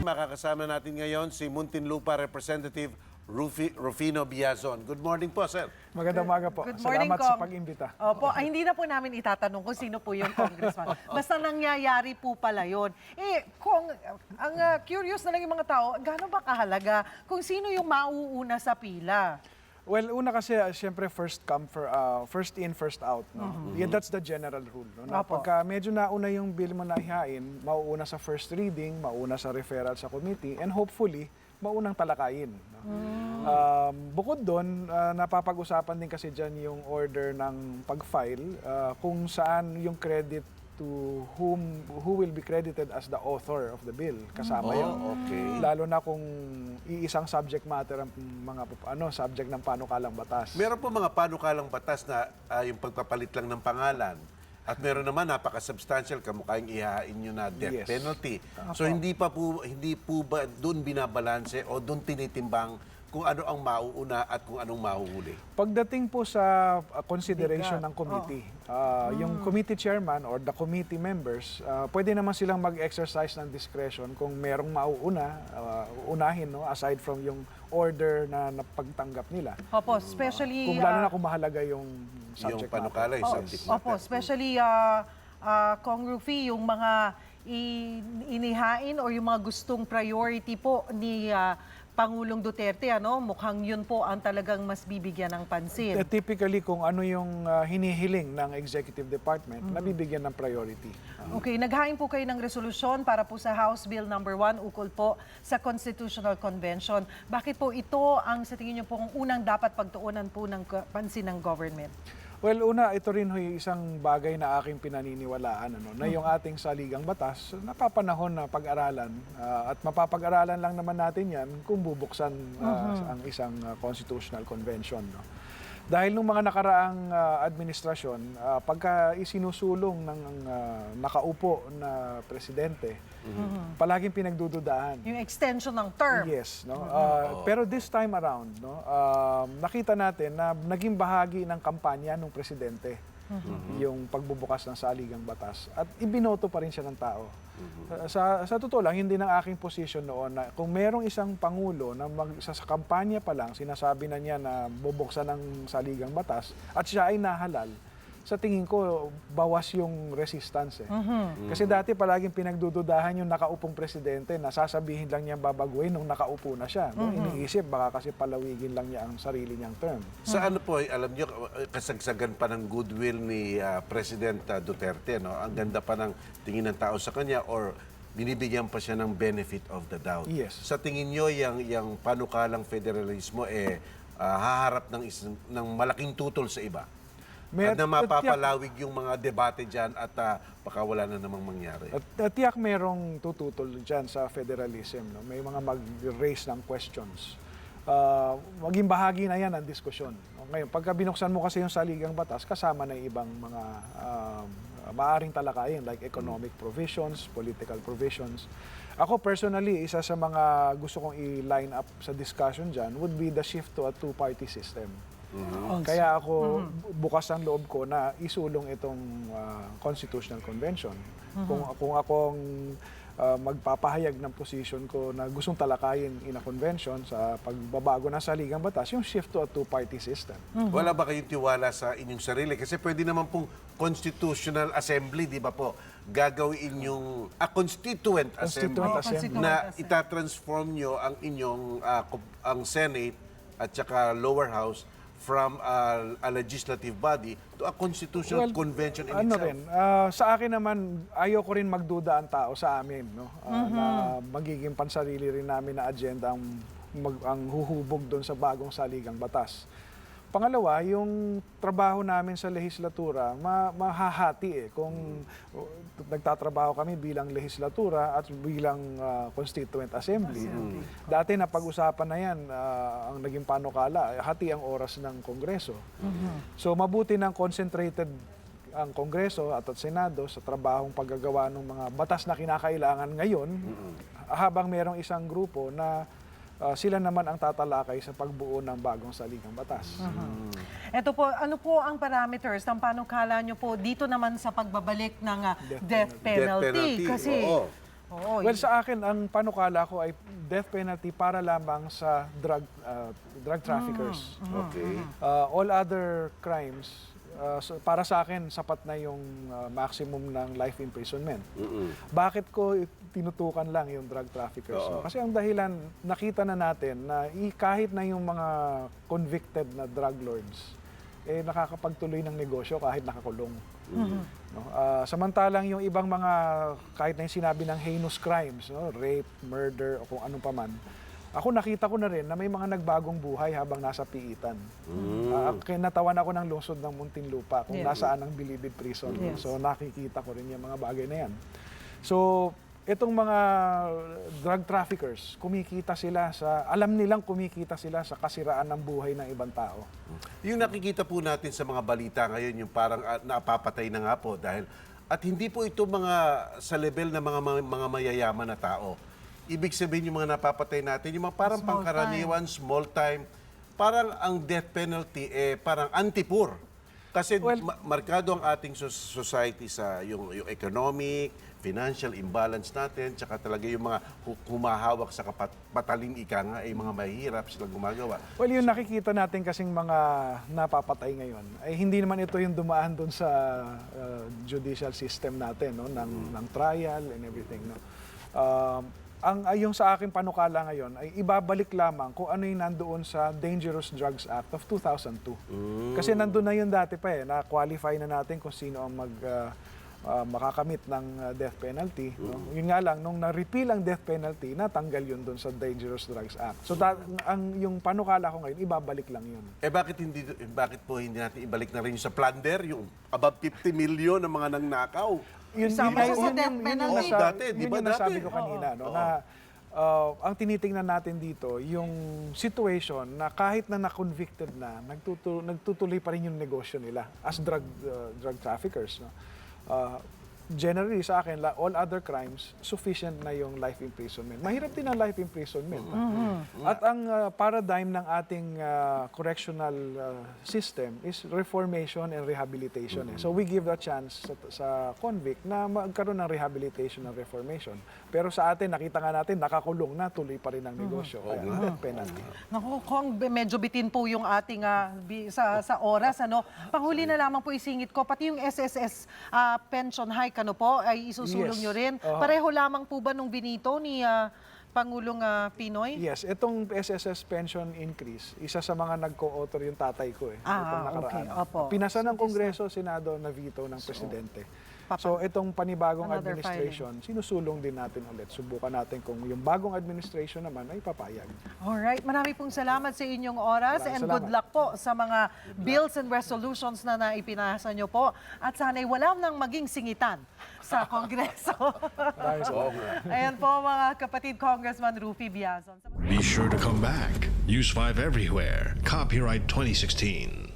Makakasama natin ngayon si Muntinlupa Representative Rufi, Rufino Biazon. Good morning po, sir. Magandang umaga po. Good morning, Salamat sa Kong. pag-imbita. Opo, ay, hindi na po namin itatanong kung sino po yung congressman. Basta nangyayari po pala yun. Eh, kung, ang ah, curious na lang yung mga tao, gaano ba kahalaga kung sino yung mauuna sa pila? Well, una kasi, uh, syempre, first come, for, uh, first in, first out. No? Yeah, that's the general rule. No? Na Opo. pagka medyo nauna yung bill mo na ihain, mauuna sa first reading, mauna sa referral sa committee, and hopefully, maunang talakayin. No? Um, bukod doon, uh, napapag-usapan din kasi dyan yung order ng pag-file, uh, kung saan yung credit to whom who will be credited as the author of the bill kasama yun. Oh, okay. Lalo na kung iisang subject matter ang mga ano subject ng panukalang batas. Meron po mga panukalang batas na ah, yung pagpapalit lang ng pangalan. At meron naman napaka-substantial kamukha yung ihahain nyo na death Yes. penalty. So hindi pa po hindi po ba doon binabalanse o doon tinitimbang kung ano ang mauuna at kung anong mahuhuli. Pagdating po sa uh, consideration ng committee, uh, yung committee chairman or the committee members, uh, pwede naman silang mag-exercise ng discretion kung merong mauuna, uh, unahin no aside from yung order na napagtanggap nila. Opo, especially... Kung lalo ah, na kung mahalaga yung Yung subject panukala, yung subject Opo, matter. especially uh, uh, Kong Rufy, yung mga inihain or yung mga gustong priority po ni ah, Pangulong Duterte, ano, mukhang yun po ang talagang mas bibigyan ng pansin. Typically kung ano yung uh, hinihiling ng executive department, nabibigyan ng priority. Okay, naghain po kayo ng resolusyon para po sa House Bill number 1 ukol po sa Constitutional Convention. Bakit po ito ang sa tingin niyo po ang unang dapat pagtuunan po ng pansin ng government? Well, una, ito rin ho'y isang bagay na aking pinaniniwalaan, ano, na yung ating saligang batas, napapanahon na pag-aralan ah, at mapapag-aralan lang naman natin yan kung bubuksan ah, ang isang ah, constitutional convention. No? Dahil nung mga nakaraang ah, administrasyon, ah, pagka isinusulong ng ah, nakaupo na presidente, palaging pinagdududahan. Yung extension ng term. Yes, no. Uh, pero this time around, no, um, nakita natin na naging bahagi ng kampanya ng presidente yung pagbubukas ng saligang batas at ibinoto pa rin siya ng tao. Uh, sa sa totoo lang hindi ng aking position noon na kung merong isang pangulo na mag, sa, sa kampanya pa lang sinasabi na niya na bubuksan ng saligang batas at siya ay nahalal sa tingin ko, bawas yung resistance eh. Kasi dati palaging pinagdududahan yung nakaupong presidente na sasabihin lang niya babaguhin nung nakaupo na siya. No? Iniisip, baka kasi palawigin lang niya ang sarili niyang term. Sa ano po, eh, alam nyo, kasagsagan pa ng goodwill ni ah, President ah, Duterte, no? Ang ganda pa ng tingin ng tao sa kanya or binibigyan pa siya ng benefit of the doubt. Yes. Sa tingin nyo, yung, yung panukalang federalismo, eh, ah, haharap ng, isang, ng malaking tutol sa iba? May- at na mapapalawig yung mga debate dyan at ah, baka wala na namang mangyari. At, at tiyak merong tututol dyan sa federalism. No? May mga mag-raise ng questions. Uh, maging bahagi na yan ang diskusyon. No? Ngayon, pagka binuksan mo kasi yung saligang batas, kasama na ibang mga um, maaring talakayin like economic provisions, political provisions. Ako personally, isa sa mga gusto kong i-line up sa discussion dyan would be the shift to a two-party system. Kaya ako bukas ang loob ko na isulong itong ah, Constitutional Convention. Kung kung akong ah, magpapahayag ng position ko na gustong talakayin in a convention sa pagbabago ng saligang batas, yung shift to a two-party system. Wala ba kayong tiwala sa inyong sarili? Kasi pwede naman pong constitutional assembly, di ba po? Gagawin yung a constituent, Constituent assembly, assembly. na itatransform nyo ang inyong kup- ang Senate at saka lower house from ah, a legislative body to a constitutional Well, convention in ano itself. rin, ah, sa akin naman, ayoko rin magduda ang tao sa amin, no? Ah, na magiging pansarili rin namin na agenda ang, mag- ang huhubog doon sa bagong saligang batas. Pangalawa, yung trabaho namin sa lehislatura, ma- mahahati eh. Kung uh, nagtatrabaho kami bilang lehislatura at bilang ah, constituent assembly. Dati na pag-usapan na yan, ah, ang naging panukala, hati ang oras ng Kongreso. So mabuti ng concentrated ang Kongreso at at Senado sa trabahong paggagawa ng mga batas na kinakailangan ngayon habang merong isang grupo na ah, sila naman ang tatalakay sa pagbuo ng bagong saligang batas. Ito po, ano po ang parameters ng panukala nyo po dito naman sa pagbabalik ng ah, Death death, penalty? Death penalty, Kasi oo. Oo, Well, sa akin, ang panukala ko ay death penalty para lamang sa drug uh, drug traffickers. Okay. Uh, all other crimes, uh, so para sa akin, sapat na yung uh, maximum ng life imprisonment. Mm-mm. Bakit ko tinutukan lang yung drug traffickers? Oo. Kasi ang dahilan, nakita na natin na kahit na yung mga convicted na drug lords, eh nakakapagtuloy ng negosyo kahit nakakulong. No? Ah, samantalang yung ibang mga, kahit na yung sinabi ng heinous crimes, no? rape, murder, o kung ano pa man, ako nakita ko na rin na may mga nagbagong buhay habang nasa piitan. Ah, kinatawan ako ng lungsod ng Muntinlupa kung Yes. nasaan ang Bilibid Prison. Yes. So nakikita ko rin yung mga bagay na yan. So, itong mga drug traffickers, kumikita sila sa, alam nilang kumikita sila sa kasiraan ng buhay ng ibang tao. Yung nakikita po natin sa mga balita ngayon, yung parang ah, napapatay na nga po dahil at hindi po ito mga sa level ng mga mga, mga mayayaman na tao. Ibig sabihin yung mga napapatay natin, yung mga parang Small pangkaraniwan, small time, parang ang death penalty eh parang antipur. Kasi Well- ma- markado ang ating society sa yung, yung economic, financial imbalance natin, tsaka talaga yung mga hu- humahawak sa kapat- patalim ika nga, ay mga mahihirap silang gumagawa. Well, yung nakikita natin kasing mga napapatay ngayon, ay hindi naman ito yung dumaan doon sa uh, judicial system natin, no? ng, ng trial and everything. No? Um, ang ay yung sa akin panukala ngayon ay ibabalik lamang kung ano yung nandoon sa Dangerous Drugs Act of 2002. Kasi nandun na yun dati pa eh, na-qualify na natin kung sino ang mag uh, uh, makakamit ng uh, death penalty. No? Yun nga lang, nung na-repeal ang death penalty, natanggal yun doon sa Dangerous Drugs Act. So da- ang yung panukala ko ngayon, ibabalik lang yun. Eh bakit hindi eh, bakit po hindi natin ibalik na rin yung sa plunder, yung above 50 million ng mga nangnakaw? Yun, Isama yun- sa yun death yung- yun yung penalty. nasa- Dati, di yun ba yung nasabi dati? ko kanina, no, Oo. na uh, ang tinitingnan natin dito, yung situation na kahit na na-convicted na, nagtutu- nagtutuloy pa rin yung negosyo nila as drug uh, drug traffickers. No? Uh, generally sa akin, la- all other crimes, sufficient na yung life imprisonment. Mahirap din ang life imprisonment. no? Mm-hmm. At ang uh, paradigm ng ating uh, correctional uh, system is reformation and rehabilitation. eh. So we give the chance sa, sa convict na magkaroon ng rehabilitation and reformation. Pero sa atin, nakita nga natin, nakakulong na, tuloy pa rin ang negosyo. Kaya death penalty. Naku, Kong, medyo bitin po yung ating bi- sa, sa oras. Ano? Panghuli na lamang po isingit ko, pati yung SSS ah, pension hike ano po, ay isusulong Yes. nyo rin. Oo. Pareho lamang po ba nung binito ni ah, Pangulong ah, Pinoy? Yes, itong SSS pension increase, isa sa mga nag-co-author yung tatay ko eh. Ah, itong nakaraan. okay. Opo. Pinasa ng Kongreso, Senado, na veto ng Presidente. Papa- So itong panibagong Another administration, sinusulong din natin ulit. Subukan natin kung yung bagong administration naman ay papayag. Alright, marami pong salamat sa inyong oras Maraming and salamat. good luck po sa mga bills and resolutions na naipinasa nyo po. At sana'y wala nang maging singitan sa Kongreso. Ayan po mga kapatid Congressman Rufy Biazon. Be sure to come back. Use 5 everywhere. Copyright 2016.